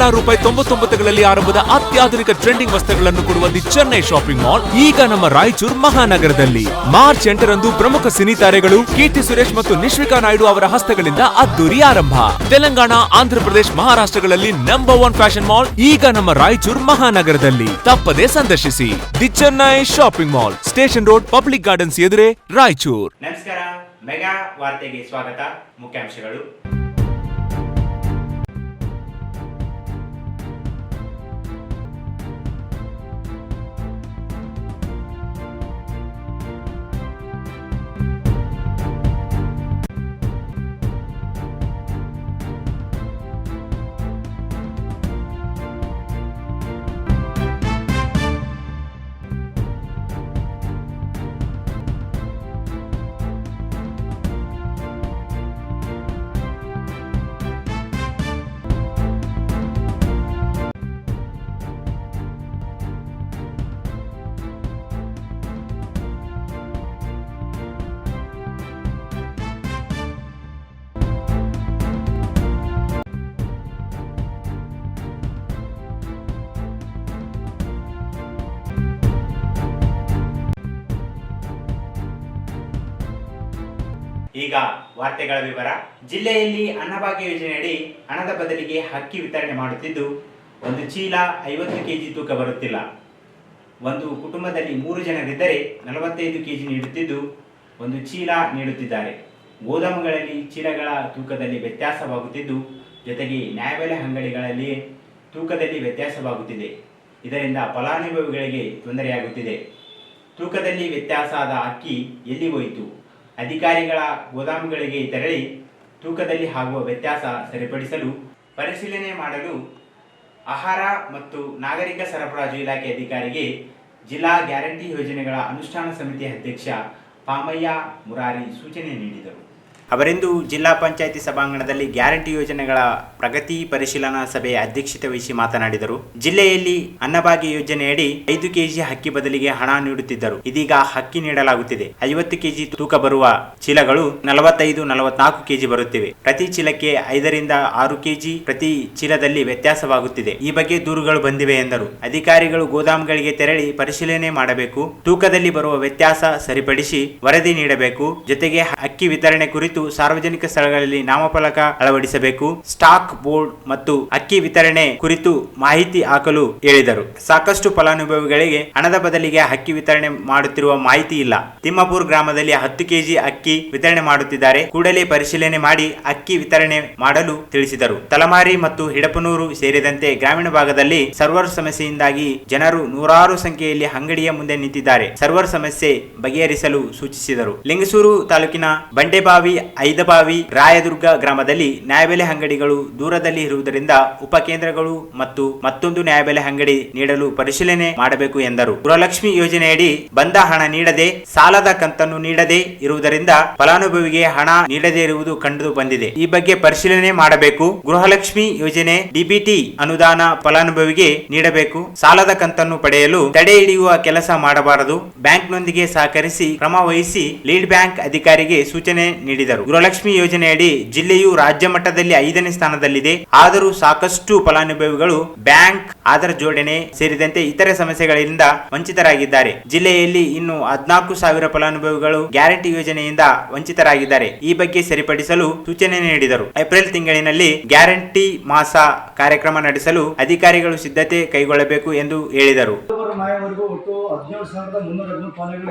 ಕೇವಲ ರೂಪಾಯಿ ತೊಂಬತ್ತೊಂಬತ್ತುಗಳಲ್ಲಿ ಆರಂಭದ ಅತ್ಯಾಧುನಿಕ ಟ್ರೆಂಡಿಂಗ್ ವಸ್ತುಗಳನ್ನು ಕೊಡುವ ದಿ ಚೆನ್ನೈ ಶಾಪಿಂಗ್ ಮಾಲ್, ಈಗ ನಮ್ಮ ರಾಯಚೂರು ಮಹಾನಗರದಲ್ಲಿ. ಮಾರ್ಚ್ ಎಂಟರಂದು ಪ್ರಮುಖ ಸಿನಿ ತಾರೆಗಳು ಕೀರ್ತಿ ಸುರೇಶ್ ಮತ್ತು ನಿಶ್ವಿಕಾ ನಾಯ್ಡು ಅವರ ಹಸ್ತಗಳಿಂದ ಅದ್ದೂರಿ ಆರಂಭ. ತೆಲಂಗಾಣ, ಆಂಧ್ರಪ್ರದೇಶ ಮಹಾರಾಷ್ಟ್ರಗಳಲ್ಲಿ ನಂಬರ್ ಒನ್ ಫ್ಯಾಷನ್ ಮಾಲ್ ಈಗ ನಮ್ಮ ರಾಯಚೂರು ಮಹಾನಗರದಲ್ಲಿ. ತಪ್ಪದೇ ಸಂದರ್ಶಿಸಿ. The Chennai shopping mall, station road, public gardens ಎದುರೇ Raichur. ನಮಸ್ಕಾರ, ಮೆಗಾ ವಾರ್ತೆಗೆ ಸ್ವಾಗತ, ಮುಖ್ಯಾಂಶಗಳು. ವಾರ್ತೆಗಳ ವಿವರ. ಜಿಲ್ಲೆಯಲ್ಲಿ ಅನ್ನಭಾಗ್ಯ ಯೋಜನೆಯಡಿ ಹಣದ ಬದಲಿಗೆ ಹಕ್ಕಿ ವಿತರಣೆ ಮಾಡುತ್ತಿದ್ದು, ಒಂದು ಚೀಲ ಐವತ್ತು ಕೆಜಿ ತೂಕ ಬರುತ್ತಿಲ್ಲ. ಒಂದು ಕುಟುಂಬದಲ್ಲಿ ಮೂರು ಜನರಿದ್ದರೆ ನಲವತ್ತೈದು ಕೆಜಿ ನೀಡುತ್ತಿದ್ದು, ಒಂದು ಚೀಲ ನೀಡುತ್ತಿದ್ದಾರೆ. ಗೋದಾಮುಗಳಲ್ಲಿ ಚೀಲಗಳ ತೂಕದಲ್ಲಿ ವ್ಯತ್ಯಾಸವಾಗುತ್ತಿದ್ದು, ಜೊತೆಗೆ ನ್ಯಾಯಬೆಲೆ ಅಂಗಡಿಗಳಲ್ಲಿ ತೂಕದಲ್ಲಿ ವ್ಯತ್ಯಾಸವಾಗುತ್ತಿದೆ. ಇದರಿಂದ ಫಲಾನುಭವಿಗಳಿಗೆ ತೊಂದರೆಯಾಗುತ್ತಿದೆ. ತೂಕದಲ್ಲಿ ವ್ಯತ್ಯಾಸ ಆದ ಅಕ್ಕಿ ಎಲ್ಲಿ ಹೋಯಿತು? ಅಧಿಕಾರಿಗಳ ಗೋದಾಮುಗಳಿಗೆ ತೆರಳಿ ತೂಕದಲ್ಲಿ ಆಗುವ ವ್ಯತ್ಯಾಸ ಸರಿಪಡಿಸಲು ಪರಿಶೀಲನೆ ಮಾಡಲು ಆಹಾರ ಮತ್ತು ನಾಗರಿಕ ಸರಬರಾಜು ಇಲಾಖೆ ಅಧಿಕಾರಿಗೆ ಜಿಲ್ಲಾ ಗ್ಯಾರಂಟಿ ಯೋಜನೆಗಳ ಅನುಷ್ಠಾನ ಸಮಿತಿ ಅಧ್ಯಕ್ಷ ಪಾಮಯ್ಯ ಮುರಾರಿ ಸೂಚನೆ ನೀಡಿದರು. ಅವರಿಂದು ಜಿಲ್ಲಾ ಪಂಚಾಯಿತಿ ಸಭಾಂಗಣದಲ್ಲಿ ಗ್ಯಾರಂಟಿ ಯೋಜನೆಗಳ ಪ್ರಗತಿ ಪರಿಶೀಲನಾ ಸಭೆಯ ಅಧ್ಯಕ್ಷತೆ ವಹಿಸಿ ಮಾತನಾಡಿದರು. ಜಿಲ್ಲೆಯಲ್ಲಿ ಅನ್ನಭಾಗ್ಯ ಯೋಜನೆಯಡಿ ಐದು ಕೆಜಿ ಹಕ್ಕಿ ಬದಲಿಗೆ ಹಣ ನೀಡುತ್ತಿದ್ದರು. ಇದೀಗ ಹಕ್ಕಿ ನೀಡಲಾಗುತ್ತಿದೆ. ಐವತ್ತು ಕೆಜಿ ತೂಕ ಬರುವ ಚೀಲಗಳು ನಲವತ್ತೈದು, ನಲವತ್ನಾಲ್ಕು ಕೆಜಿ ಬರುತ್ತಿವೆ. ಪ್ರತಿ ಚೀಲಕ್ಕೆ ಐದರಿಂದ ಆರು ಕೆಜಿ ಪ್ರತಿ ಚೀಲದಲ್ಲಿ ವ್ಯತ್ಯಾಸವಾಗುತ್ತಿದೆ. ಈ ಬಗ್ಗೆ ದೂರುಗಳು ಬಂದಿವೆ ಎಂದರು. ಅಧಿಕಾರಿಗಳು ಗೋದಾಮುಗಳಿಗೆ ತೆರಳಿ ಪರಿಶೀಲನೆ ಮಾಡಬೇಕು. ತೂಕದಲ್ಲಿ ಬರುವ ವ್ಯತ್ಯಾಸ ಸರಿಪಡಿಸಿ ವರದಿ ನೀಡಬೇಕು. ಜೊತೆಗೆ ಅಕ್ಕಿ ವಿತರಣೆ ಕುರಿತು ಸಾರ್ವಜನಿಕ ಸ್ಥಳಗಳಲ್ಲಿ ನಾಮಫಲಕ ಅಳವಡಿಸಬೇಕು. ಸ್ಟಾಕ್ ಬೋರ್ಡ್ ಮತ್ತು ಅಕ್ಕಿ ವಿತರಣೆ ಕುರಿತು ಮಾಹಿತಿ ಹಾಕಲು ಹೇಳಿದರು. ಸಾಕಷ್ಟು ಫಲಾನುಭವಿಗಳಿಗೆ ಹಣದ ಬದಲಿಗೆ ಅಕ್ಕಿ ವಿತರಣೆ ಮಾಡುತ್ತಿರುವ ಮಾಹಿತಿ ಇಲ್ಲ. ತಿಮ್ಮಾಪುರ್ ಗ್ರಾಮದಲ್ಲಿ ಹತ್ತು ಕೆಜಿ ಅಕ್ಕಿ ವಿತರಣೆ ಮಾಡುತ್ತಿದ್ದಾರೆ. ಕೂಡಲೇ ಪರಿಶೀಲನೆ ಮಾಡಿ ಅಕ್ಕಿ ವಿತರಣೆ ಮಾಡಲು ತಿಳಿಸಿದರು. ತಲಮಾರಿ ಮತ್ತು ಹಿಡಪನೂರು ಸೇರಿದಂತೆ ಗ್ರಾಮೀಣ ಭಾಗದಲ್ಲಿ ಸರ್ವರ್ ಸಮಸ್ಯೆಯಿಂದಾಗಿ ಜನರು ನೂರಾರು ಸಂಖ್ಯೆಯಲ್ಲಿ ಅಂಗಡಿಯ ಮುಂದೆ ನಿಂತಿದ್ದಾರೆ. ಸರ್ವರ್ ಸಮಸ್ಯೆ ಬಗೆಹರಿಸಲು ಸೂಚಿಸಿದರು. ಲಿಂಗಸೂರು ತಾಲೂಕಿನ ಬಂಡೆಬಾವಿ ಐದಬಾವಿ ರಾಯದುರ್ಗ ಗ್ರಾಮದಲ್ಲಿ ನ್ಯಾಯಬೆಲೆ ಅಂಗಡಿಗಳು ದೂರದಲ್ಲಿ ಇರುವುದರಿಂದ ಉಪಕೇಂದ್ರಗಳು ಮತ್ತು ಮತ್ತೊಂದು ನ್ಯಾಯಬೆಲೆ ಅಂಗಡಿ ನೀಡಲು ಪರಿಶೀಲನೆ ಮಾಡಬೇಕು ಎಂದರು. ಗೃಹಲಕ್ಷ್ಮಿ ಯೋಜನೆಯಡಿ ಬಂದ ಹಣ ನೀಡದೆ, ಸಾಲದ ಕಂತನ್ನು ನೀಡದೆ ಇರುವುದರಿಂದ ಫಲಾನುಭವಿಗೆ ಹಣ ನೀಡದೇ ಇರುವುದು ಕಂಡು ಬಂದಿದೆ. ಈ ಬಗ್ಗೆ ಪರಿಶೀಲನೆ ಮಾಡಬೇಕು. ಗೃಹಲಕ್ಷ್ಮಿ ಯೋಜನೆ ಡಿಬಿಟಿ ಅನುದಾನ ಫಲಾನುಭವಿಗೆ ನೀಡಬೇಕು. ಸಾಲದ ಕಂತನ್ನು ಪಡೆಯಲು ತಡೆ ಹಿಡಿಯುವ ಕೆಲಸ ಮಾಡಬಾರದು. ಬ್ಯಾಂಕ್ನೊಂದಿಗೆ ಸಹಕರಿಸಿ ಕ್ರಮ ವಹಿಸಿ ಲೀಡ್ ಬ್ಯಾಂಕ್ ಅಧಿಕಾರಿಗೆ ಸೂಚನೆ ನೀಡಿದರು. ಗೃಹಲಕ್ಷ್ಮಿ ಯೋಜನೆಯಡಿ ಜಿಲ್ಲೆಯು ರಾಜ್ಯ ಮಟ್ಟದಲ್ಲಿ ಐದನೇ ಸ್ಥಾನದಲ್ಲಿದೆ. ಆದರೂ ಸಾಕಷ್ಟು ಫಲಾನುಭವಿಗಳು ಬ್ಯಾಂಕ್, ಆಧಾರ್ ಜೋಡಣೆ ಸೇರಿದಂತೆ ಇತರೆ ಸಮಸ್ಯೆಗಳಿಂದ ವಂಚಿತರಾಗಿದ್ದಾರೆ. ಜಿಲ್ಲೆಯಲ್ಲಿ ಇನ್ನು ಹದಿನಾಲ್ಕು ಸಾವಿರ ಫಲಾನುಭವಿಗಳು ಗ್ಯಾರಂಟಿ ಯೋಜನೆಯಿಂದ ವಂಚಿತರಾಗಿದ್ದಾರೆ. ಈ ಬಗ್ಗೆ ಸರಿಪಡಿಸಲು ಸೂಚನೆ ನೀಡಿದರು. ಏಪ್ರಿಲ್ ತಿಂಗಳಿನಲ್ಲಿ ಗ್ಯಾರಂಟಿ ಮಾಸ ಕಾರ್ಯಕ್ರಮ ನಡೆಸಲು ಅಧಿಕಾರಿಗಳು ಸಿದ್ಧತೆ ಕೈಗೊಳ್ಳಬೇಕು ಎಂದು ಹೇಳಿದರು. ಒಟ್ಟು ಹದಿನೇಳು ಸಾವಿರದ ಮುನ್ನೂರ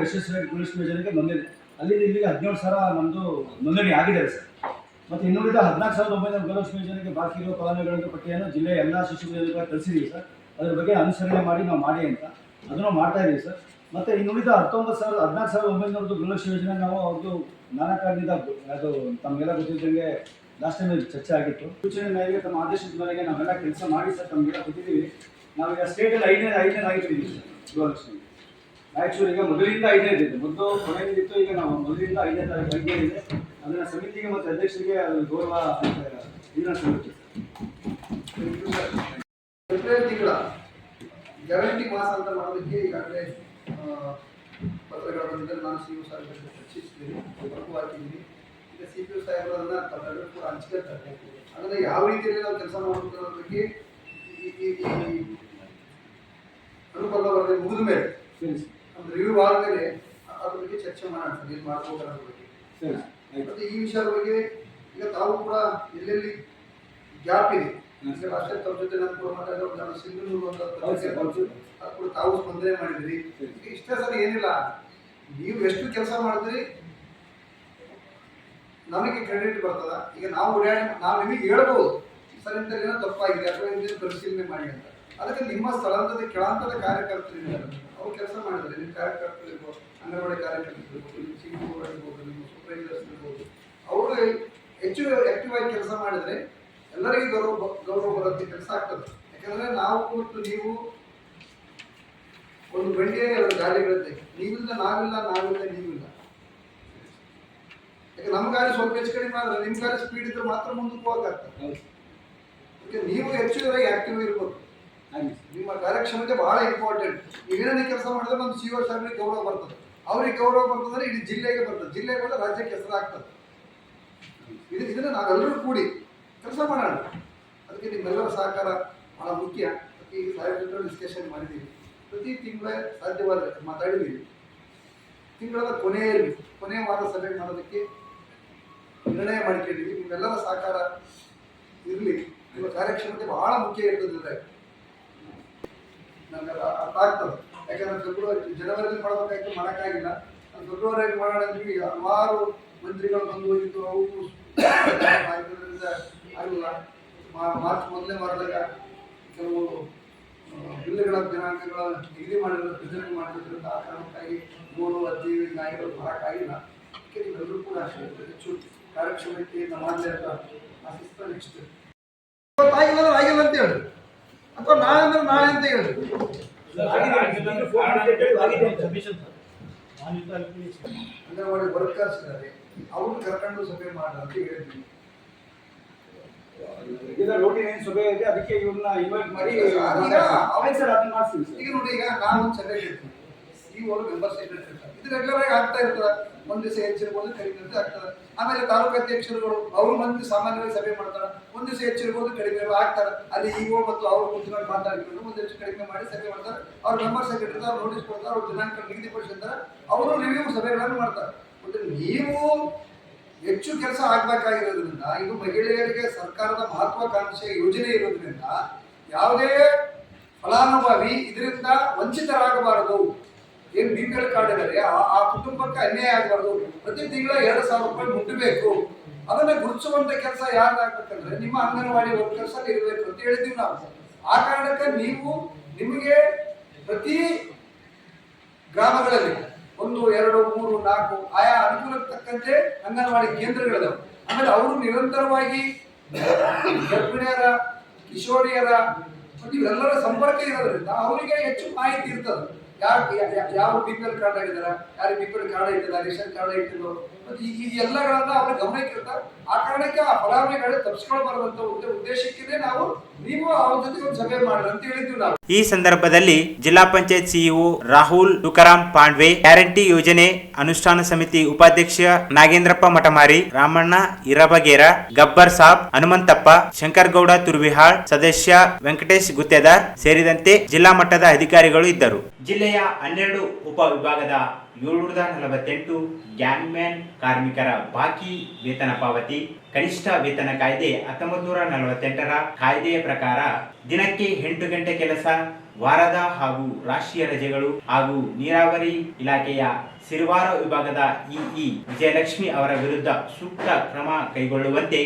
ಯಶಸ್ವಿಯಾಗಿ ಯೋಜನೆಗೆ ನೋಂದಣಿ ಅಲ್ಲಿಂದ ಇಲ್ಲಿಗೆ ಹದಿನೇಳು ಸಾವಿರ ನಮ್ಮದು ನೋಂದಣಿ ಆಗಿದೆ ಸರ್. ಮತ್ತು ಇನ್ನುಳಿದ ಹದಿನಾಲ್ಕು ಸಾವಿರದ ಒಂಬೈನೂರ ಗೃಹಲಕ್ಷ್ಮಿ ಯೋಜನೆಗೆ ಬಾಕಿ ಇರುವ ಫಲಾನುಭವಿಗಳ ಪಟ್ಟಿಯನ್ನು ಜಿಲ್ಲೆಯ ಎಲ್ಲ ಶಿಶು ಯೋಜನೆಗಳ ಕಳಿಸಿದ್ದೀವಿ ಸರ್. ಅದರ ಬಗ್ಗೆ ಅನುಸರಣೆ ಮಾಡಿ ನಾವು ಮಾಡಿ ಅಂತ ಅದನ್ನು ಮಾಡ್ತಾ ಇದ್ದೀವಿ ಸರ್. ಮತ್ತು ಇನ್ನುಳಿದ ಹತ್ತೊಂಬತ್ತು ಸಾವಿರದ, ಹದಿನಾಲ್ಕು ಸಾವಿರದ ಒಂಬೈನೂರದ್ದು ಗೃಹಲಕ್ಷ್ಮಿ ಯೋಜನೆ ನಾವು ಅವ್ರದ್ದು ನಾನಾ ಕಾರಣದಿಂದ ಅದು ತಮಗೆಲ್ಲ ಗೊತ್ತಿದ್ದಂಗೆ ಲಾಸ್ಟ್ ಟೈಮ್ ಚರ್ಚೆ ಆಗಿತ್ತು. ಸೂಚನೆ ಮೇರೆಗೆ ತಮ್ಮ ಆದೇಶದ ಮೇರೆಗೆ ನಾವೆಲ್ಲ ಕೆಲಸ ಮಾಡಿ ಸರ್, ತಮಗೆಲ್ಲ ಗೊತ್ತಿದ್ದೀವಿ. ನಾವೀಗ ಸ್ಟೇಟಲ್ಲಿ ಐದನೇ ಐದನೇ ಆಗಿದ್ದೀವಿ ಸರ್, ಗೃಹಲಕ್ಷ್ಮಿ. ರಾಯಚೂರಿಗೆ ಮೊದಲಿಂದ ಐದನೇ ಇದೆ ಮೊದಲು ಕೊನೆಯಲ್ಲಿತ್ತು ಈಗ ನಾವು ಮೊದಲಿಂದ ಐದನೇ ತಾರೀಕು ಬಗ್ಗೆ ಇದೆ. ಅದನ್ನ ಸಮಿತಿಗೆ ಮತ್ತು ಅಧ್ಯಕ್ಷರಿಗೆ ಅದು ಗೌರವ ಇದನ್ನ ಸಮಿತಿ. ಫೆಬ್ರವರಿ ತಿಂಗಳ ಗ್ಯಾರಂಟಿ ಮಾಸ ಅಂತ ಮಾಡೋದಕ್ಕೆ ಈಗಾಗಲೇ ಪತ್ರಗಳ ಬಂದಿದ್ದಲ್ಲಿ ನಾನು ಸಿ ಯು ಸಾಹೇಬರಿಗೆ ಚರ್ಚಿಸಿದ್ದೀನಿ. ಅವ್ರಿಗೂ ಹಾಕಿದ್ದೀನಿ ಈಗ ಸಿ ಪಿ ಯು ಸಾಹೇಬರನ್ನ ಪತ್ರಗಳು ಕೂಡ ಹಂಚ್ಕೊಳ್ತಾರೆ ಅದನ್ನು ಯಾವ ರೀತಿಯಲ್ಲಿ ನಾವು ಕೆಲಸ ಮಾಡಬೇಕು ಅನ್ನೋದ್ರ ಬಗ್ಗೆ ಈ ಅನುಕೂಲ ವರದಿ ಮುಗಿದ ಮೇಲೆ ಸರ್. ಒಂದು ರಿವ್ಯೂ ಆದಮೇಲೆ ಅದ್ರ ಬಗ್ಗೆ ಚರ್ಚೆ ಮಾಡೋಣ ಏನು ಮಾಡ್ಬೇಕು ಅನ್ನೋದ್ರ ಬಗ್ಗೆ. ಮತ್ತೆ ಈ ವಿಷಯದ ಬಗ್ಗೆ ಈಗ ತಾವು ಕೂಡ ಎಲ್ಲೆಲ್ಲಿ ಗ್ಯಾಪ್ ಇದೆ. ಈಗ ರಾಷ್ಟ್ರ ತಮ್ಮ ಜೊತೆ ನಾನು ಕೂಡ ಮಾತಾಡಿದ್ರೆ ನಾನು ಸಿಂಧನೂರು ಅಂತ ಅದು ಕೂಡ ತಾವು ಸ್ಪಂದನೆ ಮಾಡಿದ್ರಿ. ಇಷ್ಟೇ ಸರ್ ಏನಿಲ್ಲ. ನೀವು ಎಷ್ಟು ಕೆಲಸ ಮಾಡಿದ್ರಿ ನಮಗೆ ಕ್ರೆಡಿಟ್ ಬರ್ತದ. ಈಗ ನಾವು ಓಡಾಡಿ ನಾವು ನಿಮಗೆ ಹೇಳ್ಬೋದು. ಸರ್ ಇಂಥಲ್ಲಿ ಏನೋ ತಪ್ಪಾಗಿದೆ ಅಥವಾ ಇಂಥದ್ದು ಪರಿಶೀಲನೆ ಮಾಡಿ ಅಂತ. ಅದಕ್ಕೆ ನಿಮ್ಮ ಸ್ಥಳಾಂತರದ ಕೆಳಾಂತದ ಕಾರ್ಯಕರ್ತರಿದ್ದಾರೆ ಅವ್ರು ಕೆಲಸ ಮಾಡಿದ್ದಾರೆ. ನಿಮ್ಮ ಕಾರ್ಯಕರ್ತರಿರ್ಬೋದು ಅಂಗನವಾಡಿ ಕಾರ್ಯಕರ್ತರಿರ್ಬೋದು ನಿಮ್ಮ ಸಿಂಗೂರು ಇರ್ಬೋದು ನಿಮ್ಮ ಸೂಪರ್ವೈಸರ್ಸ್ ಇರ್ಬೋದು. ಅವರು ಹೆಚ್ಚು ಆಕ್ಟಿವ್ ಆಗಿ ಕೆಲಸ ಮಾಡಿದ್ರೆ ಎಲ್ಲರಿಗೂ ಗೌರವ ಗೌರವ ಬರುತ್ತೆ ಕೆಲಸ ಆಗ್ತದೆ. ಯಾಕಂದ್ರೆ ನಾವು ಮತ್ತು ನೀವು ಒಂದು ಗಂಟೆ ಎರಡು ಬೀಳುತ್ತೆ ನೀವಿಲ್ಲ ನಾವಿಲ್ಲ ನಾವಿಲ್ಲ ನೀವಿಲ್ಲ. ಯಾಕೆ ನಮ್ಮ ಗಾಡಿ ಸ್ವಲ್ಪ ಹೆಚ್ಚು ಕಡಿಮೆ ಆದ್ರೆ ನಿಮ್ಮ ಗಾಡಿ ಸ್ಪೀಡ್ ಇದ್ರೆ ಮಾತ್ರ ಮುಂದಕ್ಕೆ ಹೋಗಕ್ಕಾಗ್ತದೆ ನೀವು ಹೆಚ್ಚು ಆಕ್ಟಿವ್ ಇರ್ಬೇಕು ಹಾಗೆ ನಿಮ್ಮ ಕಾರ್ಯಕ್ಷಮತೆ ಬಹಳ ಇಂಪಾರ್ಟೆಂಟ್ ನೀವೇನೇ ಕೆಲಸ ಮಾಡಿದ್ರೆ ನಮ್ಮ ಸಿ ಓ ಸಾಹೇಬ್ರಿಗೆ ಗೌರವ ಬರ್ತದೆ. ಅವ್ರಿಗೆ ಗೌರವ ಬರ್ತದೆ, ಇಡೀ ಜಿಲ್ಲೆಗೆ ಬರ್ತದೆ. ಜಿಲ್ಲೆಗೆ ಬಂದ್ರೆ ರಾಜ್ಯಕ್ಕೆ ಹೆಸರಾಗ್ತದೆ. ಇದು ಇದನ್ನ ನಾವೆಲ್ಲರೂ ಕೂಡಿ ಕೆಲಸ ಮಾಡೋಣ. ಅದಕ್ಕೆ ನಿಮ್ಮೆಲ್ಲರ ಸಹಕಾರ ಬಹಳ ಮುಖ್ಯ. ಈಗ ಸಾಹೇಬ್ ಜೊತೆ ಡಿಸ್ಕಷನ್ ಮಾಡಿದ್ದೀವಿ. ಪ್ರತಿ ತಿಂಗಳ ಸಾಧ್ಯವಾದರೆ ಮಾತಾಡಿದ್ದೀವಿ. ತಿಂಗಳ ಕೊನೆಯಲ್ಲಿ ಕೊನೆಯ ವಾರ ಸಭೆ ಮಾಡೋದಕ್ಕೆ ನಿರ್ಣಯ ಮಾಡಿಕೊಂಡಿದ್ದೀವಿ. ನಿಮ್ಮೆಲ್ಲರ ಸಹಕಾರ ಇರಲಿ. ನಿಮ್ಮ ಕಾರ್ಯಕ್ಷಮತೆ ಬಹಳ ಮುಖ್ಯ ಇರ್ತದೆ ಅದು ಅರ್ಥ ಆಗ್ತದೆ. ಯಾಕಂದ್ರೆ ಫೆಬ್ರವರಿ ಜನವರಿಯಲ್ಲಿ ಮಾಡಬೇಕಾಯ್ತು, ಮಾಡೋಕ್ಕಾಗಿಲ್ಲ. ಫೆಬ್ರವರಿಯಲ್ಲಿ ಮಾಡೋಣ ಈಗ ಹಲವಾರು ಮಂತ್ರಿಗಳು ಬಂದು ಹೋಗಿದ್ದು ಅವು ಆಗಿದ್ದರಿಂದ ಆಗಲ್ಲ ಮಾರ್ಚ್ ಮೊದಲನೇ ವಾರದಾಗ ಕೆಲವು ಬಿಲ್ಗಳ ದಿನಾಂಕಗಳ ನಿಗದಿ ಮಾಡಿರೋ ಪ್ರೆಸೆಂಟ್ ಮಾಡಿರೋದ್ರಿಂದ ಆ ಕಾರಣಕ್ಕಾಗಿ ಮೂರು ಹದಿನೈದು ನಾಯಿಗಳು ಬರೋಕ್ಕಾಗಿಲ್ಲ. ಅದಕ್ಕೆ ನೀವೆಲ್ಲರೂ ಕೂಡ ಅಷ್ಟೇ ಹೆಚ್ಚು ಕಾರ್ಯಕ್ಷಮತೆಯಿಂದ ಮಾಡಲೇ ಅಂತ ಆಶಿಸ್ತಾ ನೆಕ್ಸ್ಟ್ ಆಗಿಲ್ಲ ಅಂದ್ರೆ ಆಗಿಲ್ಲ ಅಂತ ಹೇಳಿ. ಅಥವಾ ನಾನಂದ್ರೆ ಅಂದ್ರೆ ನಾಳೆ ಅಂತ ಹೇಳಿ. ಅಂಗನವಾಡಿ ವರ್ಕರ್ಸ್ ಇದ್ದಾರೆ ಅವ್ರು ಕರ್ಕೊಂಡು ಸಭೆ ಮಾಡ ಅಂತ ಹೇಳ್ತೀವಿ ಈಗ ರೋಟಿ ಏನು ಸಭೆ ಇದೆ? ಅದಕ್ಕೆ ಇವ್ರನ್ನ ಇನ್ವೈಟ್ ಮಾಡಿ ಈಗ ಆಯ್ತು ಸರ್ ಅದನ್ನ ಮಾಡ್ತೀವಿ ಈಗ ನೋಡಿ ಈಗ ನಾನು ಸಭೆ ಹೇಳ್ತೀನಿ ಈ ಒಂದು ಮೆಂಬರ್ ಸೆಕ್ರೆಟರಿ ಇದು ರೆಗ್ಯುಲರ್ ಆಗಿ ಆಗ್ತಾ ಇರ್ತದೆ. ಒಂದ್ ದಿವಸ ಹೆಚ್ಚಿರ್ಬೋದು ಕಡಿಮೆ ಅಂತ ಆಗ್ತದೆ. ಆಮೇಲೆ ತಾಲೂಕು ಅಧ್ಯಕ್ಷರುಗಳು ಅವರು ಮಂದಿ ಸಾಮಾನ್ಯವಾಗಿ ಸಭೆ ಮಾಡ್ತಾರೆ. ಒಂದು ದಿವಸ ಹೆಚ್ಚಿರ್ಬೋದು ಕಡಿಮೆ ಆಗ್ತಾರೆ ಅಲ್ಲಿ ಇಒ ಮತ್ತು ಅವರು ಕುತ್ಕೊಂಡು ಮಾತಾಡಿಕೊಂಡು ಒಂದು ಹೆಚ್ಚು ಕಡಿಮೆ ಮಾಡಿ ಸಭೆ ಮಾಡ್ತಾರೆ. ಅವ್ರ ಮೆಂಬರ್ ಸೆಕ್ರೆಟರಿ ಅವ್ರು ನೋಟಿಸ್ ಕೊಡ್ತಾರೆ, ಅವ್ರ ದಿನಾಂಕ ನಿಗದಿಪಡಿಸಿರ್ತಾರೆ ಅವರು ರಿವ್ಯೂ ಸಭೆಗಳನ್ನು ಮಾಡ್ತಾರೆ. ಮತ್ತೆ ನೀವು ಹೆಚ್ಚು ಕೆಲಸ ಆಗ್ಬೇಕಾಗಿರೋದ್ರಿಂದ, ಇದು ಮಹಿಳೆಯರಿಗೆ ಸರ್ಕಾರದ ಮಹತ್ವಾಕಾಂಕ್ಷೆ ಯೋಜನೆ ಇರೋದ್ರಿಂದ, ಯಾವುದೇ ಫಲಾನುಭವಿ ಇದರಿಂದ ವಂಚಿತರಾಗಬಾರದು. ಕಾರ್ಡ್ ಇದ್ದಾರೆ ಆ- ಕುಟುಂಬಕ್ಕೆ ಅನ್ಯಾಯ ಆಗಬಾರ್ದು. ಪ್ರತಿ ತಿಂಗಳ ಎರಡು ಸಾವಿರ ರೂಪಾಯಿ ಮುಟ್ಟಬೇಕು ಅದನ್ನ ಗುರುತಿಸುವಂತ ಕೆಲಸ ಯಾರಾಗಬೇಕಂದ್ರೆ ನಿಮ್ಮ ಅಂಗನವಾಡಿ ವರ್ಕರ್ಸ್ ಅಲ್ಲಿ ಇರಬೇಕು ಅಂತ ಹೇಳಿದೀವಿ ನಾವು. ಆ ಕಾರಣಕ್ಕೆ ನೀವು ನಿಮಗೆ ಪ್ರತಿ ಗ್ರಾಮಗಳಲ್ಲಿ ಒಂದು, ಎರಡು, ಮೂರು, ನಾಲ್ಕು ಆಯಾ ಅನುಕೂಲಕ್ಕೆ ತಕ್ಕಂತೆ ಅಂಗನವಾಡಿ ಕೇಂದ್ರಗಳಿದಾವೆ. ಆಮೇಲೆ ಅವರು ನಿರಂತರವಾಗಿ ಗರ್ಭಿಣಿಯರ, ಕಿಶೋರಿಯರ ಇವೆಲ್ಲರ ಸಂಪರ್ಕ ಇರೋದ್ರಿಂದ ಅವರಿಗೆ ಹೆಚ್ಚು ಮಾಹಿತಿ ಇರ್ತದೆ. ಯಾರು ಯಾವ ಬಿ ಪಿ ಎಲ್ ಕಾರ್ಡ್ ಆಗಿದಾರ ಯಾರು ಬಿ ಪಿ ಎಲ್ ಕಾರ್ಡ್ ಐತದ ರೇಷನ್ ಕಾರ್ಡ್ ಐತದೋ ಮತ್ತು ಈ ಈ ಎಲ್ಲಗಳನ್ನ ಅವ್ರ ಗಮನಕ್ಕೆ ಇರ್ತಾರೆ ಆ ಕಾರಣಕ್ಕೆ ಆ ಫಲಾನುಭವಿಗಳು ತಪ್ಪಿಸ್ಕೊಳ್ಬಾರ್ದಂತ ಉದ್ದ- ಉದ್ದೇಶಕ್ಕೆ ನಾವು ನೀವು ಅವ್ರ ಜೊತೆ ಒಂದು ಸಭೆ ಮಾಡ್ರಿ ಅಂತ ಹೇಳಿದ್ವಿ ನಾವು. ಈ ಸಂದರ್ಭದಲ್ಲಿ ಜಿಲ್ಲಾ ಪಂಚಾಯತ್ ಸಿಇಒ ರಾಹುಲ್ ತುಕಾರಾಮ್ ಪಾಂಡ್ವೆ ಗ್ಯಾರಂಟಿ ಯೋಜನೆ ಅನುಷ್ಠಾನ ಸಮಿತಿ ಉಪಾಧ್ಯಕ್ಷ ನಾಗೇಂದ್ರಪ್ಪ ಮಠಮಾರಿ ರಾಮಣ್ಣ ಇರಬಗೇರ ಗಬ್ಬರ್ ಸಾಬ್ ಹನುಮಂತಪ್ಪ ಶಂಕರಗೌಡ ತುರ್ವಿಹಾಳ್ ಸದಸ್ಯ ವೆಂಕಟೇಶ್ ಗುತ್ತೇದಾರ್ ಸೇರಿದಂತೆ ಜಿಲ್ಲಾ ಮಟ್ಟದ ಅಧಿಕಾರಿಗಳು ಇದ್ದರು. ಜಿಲ್ಲೆಯ ಹನ್ನೆರಡು ಉಪವಿಭಾಗದ ಏಳ್ನೂರದ ನಲವತ್ತೆಂಟು ಗ್ಯಾಂಗ್ಮ್ಯಾನ್ ಕಾರ್ಮಿಕರ ಬಾಕಿ ವೇತನ ಪಾವತಿ, ಕನಿಷ್ಠ ವೇತನ ಕಾಯ್ದೆ ಹತ್ತೊಂಬತ್ತು ನೂರ ನಲವತ್ತೆಂಟರ ಕಾಯ್ದೆಯ ಪ್ರಕಾರ ದಿನಕ್ಕೆ ಎಂಟು ಗಂಟೆ ಕೆಲಸ ವಾರದ ಹಾಗೂ ರಾಷ್ಟ್ರೀಯ ರಜೆಗಳು ಹಾಗೂ ನೀರಾವರಿ ಇಲಾಖೆಯ ಸಿರುವಾರ ವಿಭಾಗದ ಇಇ ವಿಜಯಲಕ್ಷ್ಮಿ ಅವರ ವಿರುದ್ಧ ಸೂಕ್ತ ಕ್ರಮ ಕೈಗೊಳ್ಳುವಂತೆ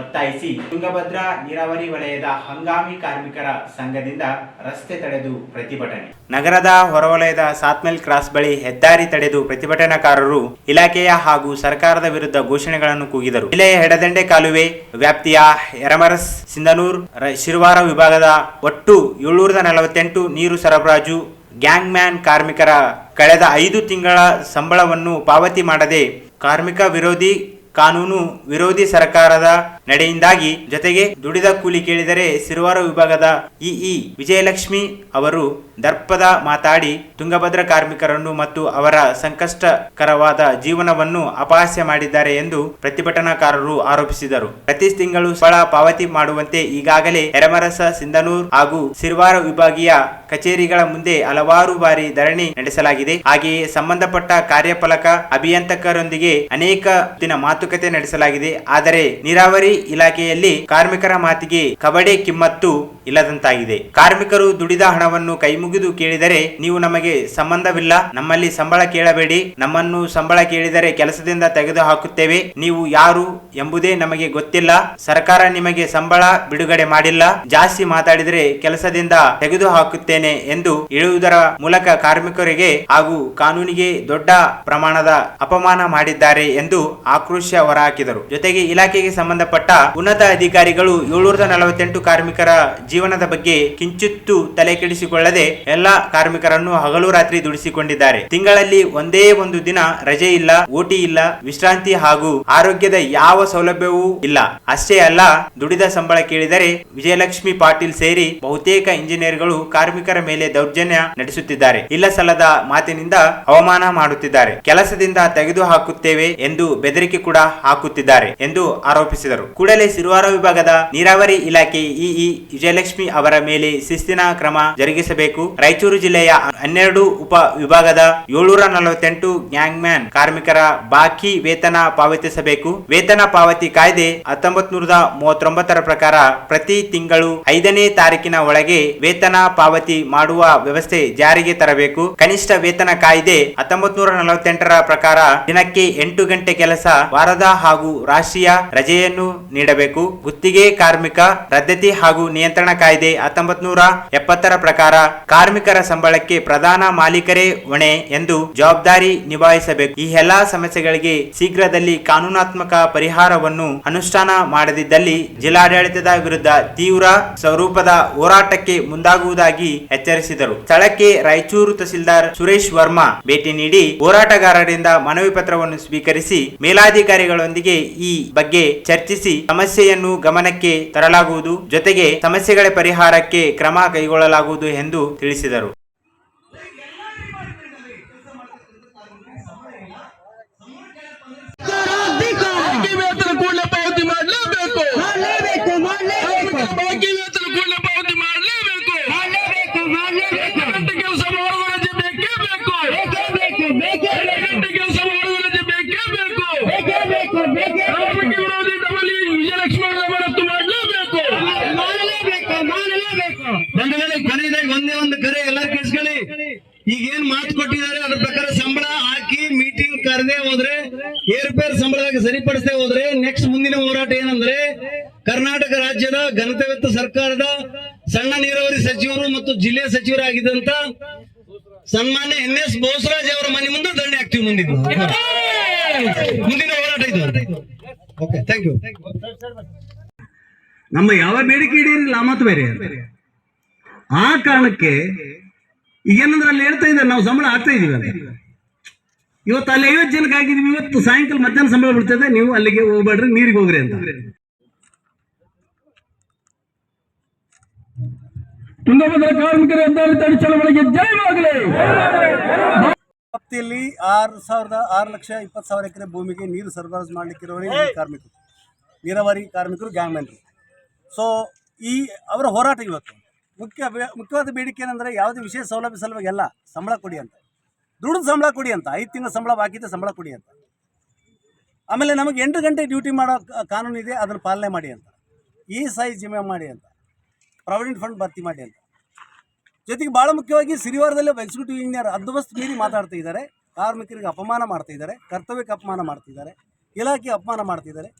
ಒತ್ತಾಯಿಸಿ ತುಂಗಭದ್ರಾ ನೀರಾವರಿ ವಲಯದ ಹಂಗಾಮಿ ಕಾರ್ಮಿಕರ ಸಂಘದಿಂದ ರಸ್ತೆ ತಡೆದು ಪ್ರತಿಭಟನೆ. ನಗರದ ಹೊರವಲಯದ ಸಾತ್ಮೆಲ್ ಕ್ರಾಸ್ ಬಳಿ ಹೆದ್ದಾರಿ ತಡೆದು ಪ್ರತಿಭಟನಾಕಾರರು ಇಲಾಖೆಯ ಹಾಗೂ ಸರ್ಕಾರದ ವಿರುದ್ಧ ಘೋಷಣೆಗಳನ್ನು ಕೂಗಿದರು. ಜಿಲ್ಲೆಯ ಎಡದಂಡೆ ಕಾಲುವೆ ವ್ಯಾಪ್ತಿಯ ಎರಮರಸ್ ಸಿಂಧನೂರ್ ಶಿರುವಾರ ವಿಭಾಗದ ಒಟ್ಟು ಏಳ್ನೂರದ ನಲವತ್ತೆಂಟು ನೀರು ಸರಬರಾಜು ಗ್ಯಾಂಗ್ ಮ್ಯಾನ್ ಕಾರ್ಮಿಕರ ಕಳೆದ ಐದು ತಿಂಗಳ ಸಂಬಳವನ್ನು ಪಾವತಿ ಮಾಡದೆ ಕಾರ್ಮಿಕ ವಿರೋಧಿ ಕಾನೂನು ವಿರೋಧಿ ಸರ್ಕಾರದ ನಡೆಯಿಂದಾಗಿ ಜೊತೆಗೆ ದುಡಿದ ಕೂಲಿ ಕೇಳಿದರೆ ಸಿರುವಾರ ವಿಭಾಗದ ಇಇ ವಿಜಯಲಕ್ಷ್ಮಿ ಅವರು ದರ್ಪದ ಮಾತಾಡಿ ತುಂಗಭದ್ರಾ ಕಾರ್ಮಿಕರನ್ನು ಮತ್ತು ಅವರ ಸಂಕಷ್ಟಕರವಾದ ಜೀವನವನ್ನು ಅಪಹಾಸ್ಯ ಮಾಡಿದ್ದಾರೆ ಎಂದು ಪ್ರತಿಭಟನಾಕಾರರು ಆರೋಪಿಸಿದರು. ಪ್ರತಿ ತಿಂಗಳು ಸ್ಥಳ ಪಾವತಿ ಮಾಡುವಂತೆ ಈಗಾಗಲೇ ಎರಮರಸ ಸಿಂಧನೂರ್ ಹಾಗೂ ಸಿರ್ವಾರ ವಿಭಾಗೀಯ ಕಚೇರಿಗಳ ಮುಂದೆ ಹಲವಾರು ಬಾರಿ ಧರಣಿ ನಡೆಸಲಾಗಿದೆ. ಹಾಗೆಯೇ ಸಂಬಂಧಪಟ್ಟ ಕಾರ್ಯಪಾಲಕ, ಅಭಿಯಂತಕರೊಂದಿಗೆ ಅನೇಕ ದಿನ ಮಾತುಕತೆ ನಡೆಸಲಾಗಿದೆ. ಆದರೆ ನೀರಾವರಿ ಇಲಾಖೆಯಲ್ಲಿ ಕಾರ್ಮಿಕರ ಮಾತಿಗೆ ಕಬಡೆ ಕಿಮ್ಮತ್ತು ಇಲ್ಲದಂತಾಗಿದೆ. ಕಾರ್ಮಿಕರು ದುಡಿದ ಹಣವನ್ನು ಕೈಮುಗಿದು ಕೇಳಿದರೆ ನೀವು ನಮಗೆ ಸಂಬಂಧವಿಲ್ಲ, ನಮ್ಮಲ್ಲಿ ಸಂಬಳ ಕೇಳಬೇಡಿ, ನಮ್ಮನ್ನು ಸಂಬಳ ಕೇಳಿದರೆ ಕೆಲಸದಿಂದ ತೆಗೆದು ಹಾಕುತ್ತೇವೆ ನೀವು ಯಾರು ಎಂಬುದೇ ನಮಗೆ ಗೊತ್ತಿಲ್ಲ, ಸರ್ಕಾರ ನಿಮಗೆ ಸಂಬಳ ಬಿಡುಗಡೆ ಮಾಡಿಲ್ಲ, ಜಾಸ್ತಿ ಮಾತಾಡಿದರೆ ಕೆಲಸದಿಂದ ತೆಗೆದು ಹಾಕುತ್ತೇನೆ ಎಂದು ಹೇಳುವುದರ ಮೂಲಕ ಕಾರ್ಮಿಕರಿಗೆ ಹಾಗೂ ಕಾನೂನಿಗೆ ದೊಡ್ಡ ಪ್ರಮಾಣದ ಅಪಮಾನ ಮಾಡಿದ್ದಾರೆ ಎಂದು ಆಕ್ರೋಶ ಹೊರಹಾಕಿದರು. ಜೊತೆಗೆ ಇಲಾಖೆಗೆ ಸಂಬಂಧಪಟ್ಟ ಉನ್ನತ ಅಧಿಕಾರಿಗಳು ಏಳ್ನೂರದ ನಲವತ್ತೆಂಟು ಕಾರ್ಮಿಕರ ಜೀವನದ ಬಗ್ಗೆ ಕಿಂಚಿತ್ತು ತಲೆ ಕೆಡಿಸಿಕೊಳ್ಳದೆ ಎಲ್ಲಾ ಕಾರ್ಮಿಕರನ್ನು ಹಗಲು ರಾತ್ರಿ ದುಡಿಸಿಕೊಂಡಿದ್ದಾರೆ. ತಿಂಗಳಲ್ಲಿ ಒಂದೇ ಒಂದು ದಿನ ರಜೆ ಇಲ್ಲ ಓಟಿ ಇಲ್ಲ, ವಿಶ್ರಾಂತಿ ಹಾಗೂ ಆರೋಗ್ಯದ ಯಾವ ಸೌಲಭ್ಯವೂ ಇಲ್ಲ. ಅಷ್ಟೇ ಅಲ್ಲ, ದುಡಿದ ಸಂಬಳ ಕೇಳಿದರೆ ವಿಜಯಲಕ್ಷ್ಮಿ ಪಾಟೀಲ್ ಸೇರಿ ಬಹುತೇಕ ಇಂಜಿನಿಯರ್ಗಳು ಕಾರ್ಮಿಕರ ಮೇಲೆ ದೌರ್ಜನ್ಯ ನಡೆಸುತ್ತಿದ್ದಾರೆ. ಇಲ್ಲ ಸಲ್ಲದ ಮಾತಿನಿಂದ ಅವಮಾನ ಮಾಡುತ್ತಿದ್ದಾರೆ. ಕೆಲಸದಿಂದ ತೆಗೆದು ಹಾಕುತ್ತೇವೆ ಎಂದು ಬೆದರಿಕೆ ಕೂಡ ಹಾಕುತ್ತಿದ್ದಾರೆ ಎಂದು ಆರೋಪಿಸಿದರು. ಕೂಡಲೇ ಸಿರುವಾರ ವಿಭಾಗದ ನೀರಾವರಿ ಇಲಾಖೆ ಇಇ ವಿಜಯಲಕ್ಷ್ಮಿ ಅವರ ಮೇಲೆ ಶಿಸ್ತಿನ ಕ್ರಮ ಜರುಗಿಸಬೇಕು. ರಾಯಚೂರು ಜಿಲ್ಲೆಯ ಹನ್ನೆರಡು ಉಪ ವಿಭಾಗದ ಏಳ್ನೂರ ನಲವತ್ತೆಂಟು ಗ್ಯಾಂಗ್ ಮ್ಯಾನ್ ಕಾರ್ಮಿಕರ ಬಾಕಿ ವೇತನ ಪಾವತಿಸಬೇಕು. ವೇತನ ಪಾವತಿ ಕಾಯ್ದೆ ಹತ್ತೊಂಬತ್ ನೂರದ ಮೂವತ್ತೊಂಬತ್ತರ ಪ್ರಕಾರ ಪ್ರತಿ ತಿಂಗಳು ಐದನೇ ತಾರೀಕಿನ ಒಳಗೆ ವೇತನ ಪಾವತಿ ಮಾಡುವ ವ್ಯವಸ್ಥೆ ಜಾರಿಗೆ ತರಬೇಕು. ಕನಿಷ್ಠ ವೇತನ ಕಾಯ್ದೆ ಹತ್ತೊಂಬತ್ ನೂರ ನಲವತ್ತೆಂಟರ ಪ್ರಕಾರ ದಿನಕ್ಕೆ ಎಂಟು ಗಂಟೆ ಕೆಲಸ ವಾರದ ಹಾಗೂ ರಾಷ್ಟ್ರೀಯ ರಜೆಯನ್ನು ನೀಡಬೇಕು. ಗುತ್ತಿಗೆ ಕಾರ್ಮಿಕ, ರದ್ದತಿ ಹಾಗೂ ನಿಯಂತ್ರಣ ಕಾಯ್ದೆ ಹತ್ತೊಂಬತ್ ನೂರ ಎಪ್ಪತ್ತರ ಪ್ರಕಾರ ಕಾರ್ಮಿಕರ ಸಂಬಳಕ್ಕೆ ಪ್ರಧಾನ ಮಾಲೀಕರೇ ಹೊಣೆ ಎಂದು ಜವಾಬ್ದಾರಿ ನಿಭಾಯಿಸಬೇಕು. ಈ ಎಲ್ಲಾ ಸಮಸ್ಯೆಗಳಿಗೆ ಶೀಘ್ರದಲ್ಲಿ ಕಾನೂನಾತ್ಮಕ ಪರಿಹಾರವನ್ನು ಅನುಷ್ಠಾನ ಮಾಡದಿದ್ದಲ್ಲಿ ಜಿಲ್ಲಾಡಳಿತದ ವಿರುದ್ಧ ತೀವ್ರ ಸ್ವರೂಪದ ಹೋರಾಟಕ್ಕೆ ಮುಂದಾಗುವುದಾಗಿ ಎಚ್ಚರಿಸಿದರು. ಸ್ಥಳಕ್ಕೆ ರಾಯಚೂರು ತಹಸೀಲ್ದಾರ್ ಸುರೇಶ್ ವರ್ಮಾ ಭೇಟಿ ನೀಡಿ ಹೋರಾಟಗಾರರಿಂದ ಮನವಿ ಪತ್ರವನ್ನು ಸ್ವೀಕರಿಸಿ ಮೇಲಾಧಿಕಾರಿಗಳೊಂದಿಗೆ ಈ ಬಗ್ಗೆ ಚರ್ಚಿಸಿ ಸಮಸ್ಯೆಯನ್ನು ಗಮನಕ್ಕೆ ತರಲಾಗುವುದು. ಜೊತೆಗೆ ಸಮಸ್ಯೆಗಳ ಪರಿಹಾರಕ್ಕೆ ಕ್ರಮ ಕೈಗೊಳ್ಳಲಾಗುವುದು ಎಂದು ತಿಳಿಸಿದರು ಬಾಕಿ ವೇತನ ಕೂಡಲೇ ಪಾವತಿ ಮಾಡಲೇಬೇಕು ಮಾಡಲೇಬೇಕು ಮಾಡಲೇಬೇಕು ಬಾಕಿ ವೇತನ ಕೂಡಲೇ ಪಾವತಿ ಮಾಡಲೇಬೇಕು ಮಾಡಲೇಬೇಕು ಮಾಡಲೇಬೇಕು ಗಂಟೆ ಕೆಲಸ ಮಾಡುವ ರಜೆ ಬೇಕೇ ಬೇಕು ಬೇಕೇ ಬೇಕು ಬೇಕೇ ಬೇಕು ಗಂಟೆ ಕೆಲಸ ಮಾಡುವ ರಜೆ ಬೇಕೇ ಬೇಕು ಬೇಕೇ ಬೇಕು ಬೇಕೇ ಕಾರ್ಮಿಕ ವಿರೋಧಿ ಡಬಲ್ ವಿಜಯಲಕ್ಷ್ಮಿ ಅವರ ರದ್ದು ಮಾಡಲೇಬೇಕು ಮಾಡಲೇಬೇಕು ಮಾಡಲೇಬೇಕು ಬಂಧುಗಳೇ ಕೊನೆಯದಾಗಿ ಒಂದೇ ಒಂದು ಕರೆ ಎಲ್ಲರೂ ಕೇಳಿಸ್ಕೊಳ್ಳಿ ಈಗ ಏನ್ ಮಾತು ಕೊಟ್ಟಿದ್ದಾರೆ ಅದ್ರ ಪ್ರಕಾರ ಸಂಬಳ ಹಾಕಿ ಮೀಟಿಂಗ್ ಕರೆದೇ ಹೋದ್ರೆ ಏರ್ಪೇರ್ ಸಂಬಳದಾಗ ಸರಿಪಡಿಸದೆ ಹೋದ್ರೆ ನೆಕ್ಸ್ಟ್ ಮುಂದಿನ ಹೋರಾಟ ಏನಂದ್ರೆ ಕರ್ನಾಟಕ ರಾಜ್ಯದ ಘನತೆವೆತ್ತ ಸರ್ಕಾರದ ಸಣ್ಣ ನೀರಾವರಿ ಸಚಿವರು ಮತ್ತು ಜಿಲ್ಲೆ ಸಚಿವರಾಗಿದ್ದಂತ ಸನ್ಮಾನ್ಯ ಎನ್ ಎಸ್ ಬೋಸರಾಜ್ ಅವರ ಮನೆ ಮುಂದೆ ದಂಡೆ ಹಾಕ್ತಿವಿ ಮುಂದಿನ ಮುಂದಿನ ಹೋರಾಟ ಇದು. ಓಕೆ ಥ್ಯಾಂಕ್ ಯು ನಮ್ಮ ಯಾವ ಬೇಡಿಕೆ ಈಡೇರಿಲ್ಲ ಮತ್ತು ಬೇರೆ. ಆ ಕಾರಣಕ್ಕೆ ಈಗೇನಂದ್ರೆ ಅಲ್ಲಿ ಹೇಳ್ತಾ ಇದ್ದಾರೆ, ನಾವು ಸಂಬಳ ಆಗ್ತಾ ಇದೀವಿ ಅಂತ ಇವತ್ತು ಅಲ್ಲಿ ಐವತ್ತು ಜನಕ್ಕೆ ಆಗಿದ್ವಿ ಇವತ್ತು ಸಾಯಂಕಾಲ ಮಧ್ಯಾಹ್ನ ಸಂಬಳ ಬಿಡ್ತದೆ ನೀವು ಅಲ್ಲಿಗೆ ಹೋಗ್ಬೇಡ್ರಿ, ನೀರಿಗೆ ಹೋಗ್ರಿ ಅಂತ. ತುಂಗಭದ್ರ ಕಾರ್ಮಿಕರ ಹೆದ್ದಾರಿ ತಡೆ ಚಳವಳಿಗೆ ಜಯವಾಗಲಿ ವ್ಯಾಪ್ತಿಯಲ್ಲಿ ಆರು ಸಾವಿರದ ಆರು ಲಕ್ಷ ಇಪ್ಪತ್ತು ಸಾವಿರ ಎಕರೆ ಭೂಮಿಗೆ ನೀರು ಸರಬರಾಜು ಮಾಡಲಿಕ್ಕಿರೋರೇ ಕಾರ್ಮಿಕರು. ನೀರಾವರಿ ಕಾರ್ಮಿಕರು ಮ್ಯಾನ್ ಸೊ ಈ ಅವರ ಹೋರಾಟ ಇವತ್ತು. ಮುಖ್ಯ ಮುಖ್ಯವಾದ ಬೇಡಿಕೆ ಏನಂದರೆ ಯಾವುದೇ ವಿಶೇಷ ಸೌಲಭ್ಯ ಸಲುವಾಗಿ ಎಲ್ಲ ಸಂಬಳ ಕೊಡಿ ಅಂತ. ದುಡಿದು ಸಂಬಳ ಕೊಡಿ ಅಂತ, ಐದು ತಿಂಗಳ ಸಂಬಳ ಬಾಕಿ ಇದೆ ಸಂಬಳ ಕೊಡಿ ಅಂತ. ಆಮೇಲೆ ನಮಗೆ ಎಂಟು ಗಂಟೆ ಡ್ಯೂಟಿ ಮಾಡೋ ಕಾನೂನು ಇದೆ, ಅದನ್ನು ಪಾಲನೆ ಮಾಡಿ ಅಂತ. ಈ ಸಾಯಿ ಜಿಮೆ ಮಾಡಿ ಅಂತ. ಪ್ರಾವಿಡೆಂಟ್ ಫಂಡ್ ಭರ್ತಿ ಮಾಡಿ ಅಂತ. ಜೊತೆಗೆ ಭಾಳ ಮುಖ್ಯವಾಗಿ ಸಿರಿವಾರದಲ್ಲಿ ಒಬ್ಬ ಎಕ್ಸಿಕ್ಯೂಟಿವ್ ಇಂಜಿನಿಯರ್ ಹದ್ದುಬಸ್ತು ಮೀರಿ ಮಾತಾಡ್ತಾ ಇದ್ದಾರೆ. ಕಾರ್ಮಿಕರಿಗೆ ಅಪಮಾನ ಮಾಡ್ತಾ ಇದ್ದಾರೆ, ಕರ್ತವ್ಯಕ್ಕೆ ಅಪಮಾನ ಮಾಡ್ತಿದ್ದಾರೆ ಇಲಾಖೆ ಅಪಮಾನ ಮಾಡ್ತಿದ್ದಾರೆ